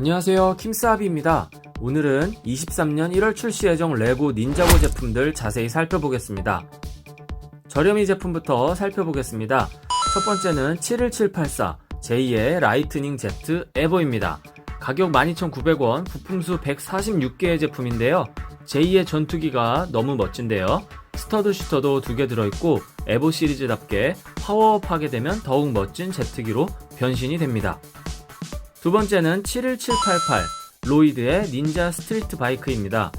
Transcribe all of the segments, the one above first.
안녕하세요. 킴스하비입니다. 오늘은 23년 1월 출시 예정 레고 닌자고 제품들 자세히 살펴보겠습니다. 저렴이 제품부터 살펴보겠습니다. 첫 번째는 71784 제2의 라이트닝 Z 에버입니다. 가격 12,900원 부품수 146개의 제품인데요. 제2의 전투기가 너무 멋진데요. 스터드 슈터도 두 개 들어있고 에보 시리즈답게 파워업하게 되면 더욱 멋진 제트기로 변신이 됩니다 두 번째는 71788 로이드의 닌자 스트리트 바이크입니다.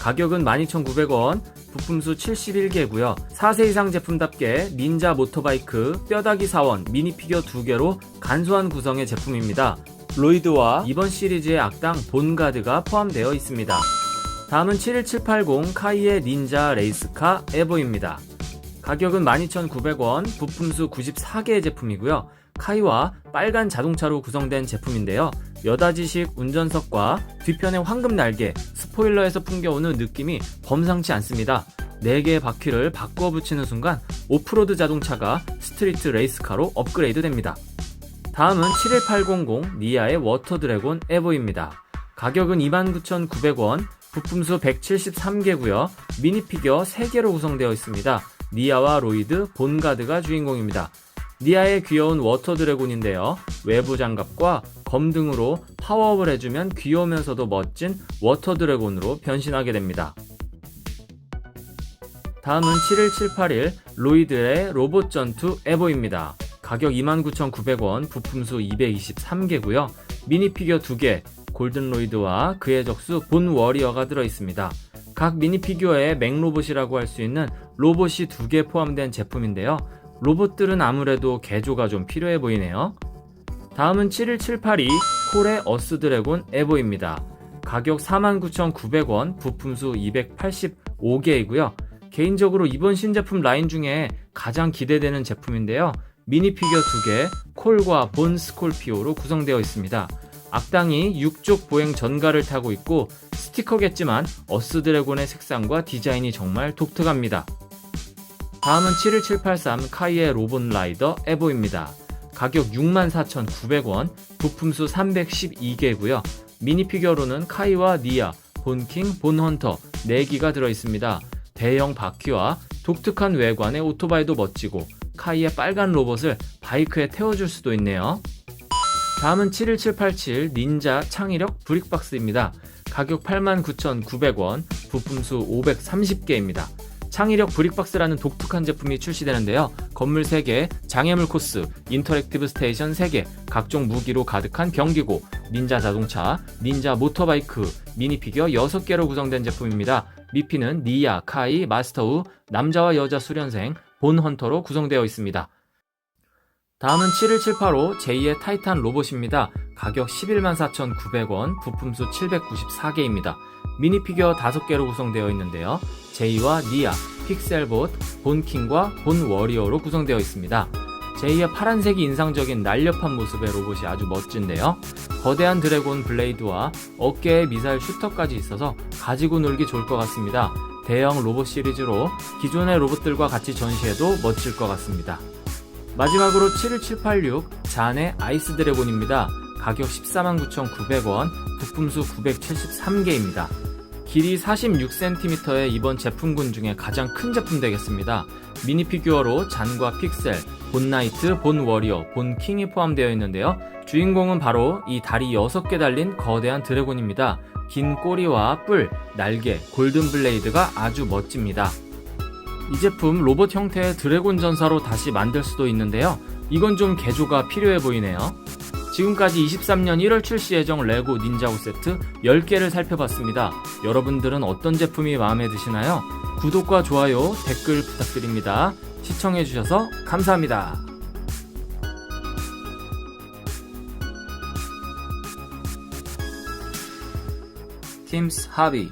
가격은 12,900원, 부품수 71개고요. 4세 이상 제품답게 닌자 모터바이크 뼈다귀 사원 미니 피겨 2개로 간소한 구성의 제품입니다. 로이드와 이번 시리즈의 악당 본가드가 포함되어 있습니다. 다음은 71780 카이의 닌자 레이스카 에보입니다. 가격은 12,900원, 부품수 94개의 제품이고요. 카이와 빨간 자동차로 구성된 제품인데요. 여다지식 운전석과 뒤편의 황금 날개, 스포일러에서 풍겨오는 느낌이 범상치 않습니다. 4개의 바퀴를 바꾸어 붙이는 순간 오프로드 자동차가 스트리트 레이스카로 업그레이드 됩니다. 다음은 71800 니아의 워터 드래곤 에보입니다. 가격은 29,900원, 부품수 173개고요. 미니 피겨 3개로 구성되어 있습니다. 니아와 로이드, 본가드가 주인공입니다. 니아의 귀여운 워터 드래곤인데요. 외부 장갑과 검 등으로 파워업을 해주면 귀여우면서도 멋진 워터 드래곤으로 변신하게 됩니다. 다음은 71781 로이드의 로봇 전투 에보입니다. 가격 29,900원, 부품수 223개고요. 미니 피겨 2개, 골든 로이드와 그의 적수 본 워리어가 들어 있습니다. 각 미니 피규어의 맥로봇이라고 할 수 있는 로봇이 2개 포함된 제품인데요. 로봇들은 아무래도 개조가 좀 필요해 보이네요. 다음은 71782 콜의 어스 드래곤 에보입니다. 가격 49,900원, 부품수 285개이고요. 개인적으로 이번 신제품 라인 중에 가장 기대되는 제품인데요. 미니 피겨 2개, 콜과 본 스콜피오로 구성되어 있습니다. 악당이 육족 보행 전가를 타고 있고 스티커겠지만 어스 드래곤의 색상과 디자인이 정말 독특합니다. 다음은 71783 카이의 로봇 라이더 에보입니다. 가격 64,900원, 부품수 312개고요. 미니 피규어로는 카이와 니아, 본킹, 본헌터 4기가 들어있습니다. 대형 바퀴와 독특한 외관의 오토바이도 멋지고 카이의 빨간 로봇을 바이크에 태워줄 수도 있네요. 다음은 71787 닌자 창의력 브릭박스입니다. 가격 89,900원, 부품수 530개입니다. 창의력 브릭박스라는 독특한 제품이 출시되는데요. 건물 3개, 장애물 코스, 인터랙티브 스테이션 3개, 각종 무기로 가득한 경기고, 닌자 자동차, 닌자 모터바이크, 미니 피규어 6개로 구성된 제품입니다. 미피는 니아, 카이, 마스터우, 남자와 여자 수련생, 본 헌터로 구성되어 있습니다. 다음은 71785 제2의 타이탄 로봇입니다. 가격 114,900원, 부품수 794개입니다. 미니 피규어 5개로 구성되어 있는데요. 제이와 니아, 픽셀봇, 본킹과 본 워리어로 구성되어 있습니다. 제이의 파란색이 인상적인 날렵한 모습의 로봇이 아주 멋진데요. 거대한 드래곤 블레이드와 어깨에 미사일 슈터까지 있어서 가지고 놀기 좋을 것 같습니다. 대형 로봇 시리즈로 기존의 로봇들과 같이 전시해도 멋질 것 같습니다. 마지막으로 71786 잔의 아이스 드래곤입니다. 가격 149,900원, 부품수 973개입니다. 길이 46cm의 이번 제품군 중에 가장 큰 제품 되겠습니다. 미니 피규어로 잔과 픽셀, 본나이트, 본 워리어, 본 킹이 포함되어 있는데요. 주인공은 바로 이 다리 6개 달린 거대한 드래곤입니다. 긴 꼬리와 뿔, 날개, 골든 블레이드가 아주 멋집니다. 이 제품 로봇 형태의 드래곤 전사로 다시 만들 수도 있는데요. 이건 좀 개조가 필요해 보이네요. 지금까지 23년 1월 출시 예정 레고 닌자고 세트 10개를 살펴봤습니다. 여러분들은 어떤 제품이 마음에 드시나요? 구독과 좋아요, 댓글 부탁드립니다. 시청해주셔서 감사합니다. 팀스 하비